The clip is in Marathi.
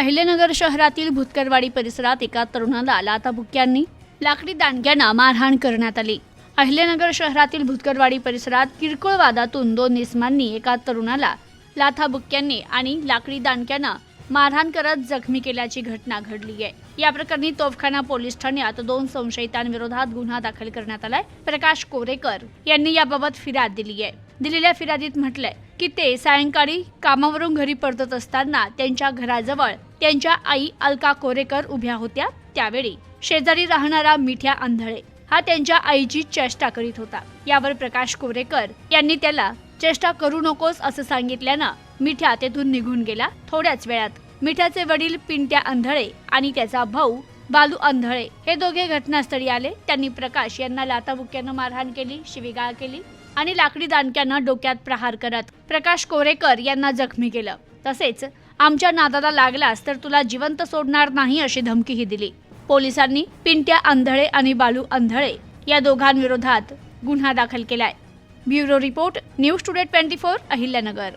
अहिलेनगर शहरातील भुतकरवाडी परिसरात एका तरुणाला लाथाबुक्यांनी लाकडी दांडग्यांना मारहाण करण्यात आली. अहिलेनगर शहरातील भुतकरवाडी परिसरात किरकोळ वादातून दोन निस्मांनी एका तरुणाला लाथाबुक्यांनी आणि लाकडी दांडक्यांना मारहाण करत जखमी केल्याची घटना घडली आहे. या प्रकरणी तोफखाना पोलीस ठाण्यात दोन संशयितांविरोधात गुन्हा दाखल करण्यात आलाय. प्रकाश कोरेकर यांनी याबाबत फिर्याद दिली आहे. दिलेल्या फिर्यादीत म्हटलंय की ते सायंकाळी कामावरून घरी परतत असताना त्यांच्या घराजवळ त्यांच्या आई अलका कोरेकर उभ्या होत्या त्यावेळी. शेजारी राहणारा मिठ्या आंधळे हा त्यांच्या आईची चेष्टा करीत होता. यावर प्रकाश कोरेकर यांनी त्याला चेष्टा करू नकोस असं सांगितल्यानं मिठ्या तेथून निघून गेला थोड्याच वेळात. मिठ्याचे वडील पिंट्या आंधळे आणि त्याचा भाऊ बालू अंधळे हे दोघे घटनास्थळी आले. त्यांनी प्रकाश यांना लाताबुक्यानं मारहाण केली शिवीगाळ केली आणि लाकडी दांडक्यानं डोक्यात प्रहार करत प्रकाश कोरेकर यांना जखमी केलं. तसेच आमच्या नादाला लागलास तर तुला जिवंत सोडणार नाही अशी धमकीही दिली. पोलिसांनी पिंट्या आंधळे आणि बालू आंधळे या दोघांविरोधात गुन्हा दाखल केलाय. Bureau report news today twenty four Ahilyanagar.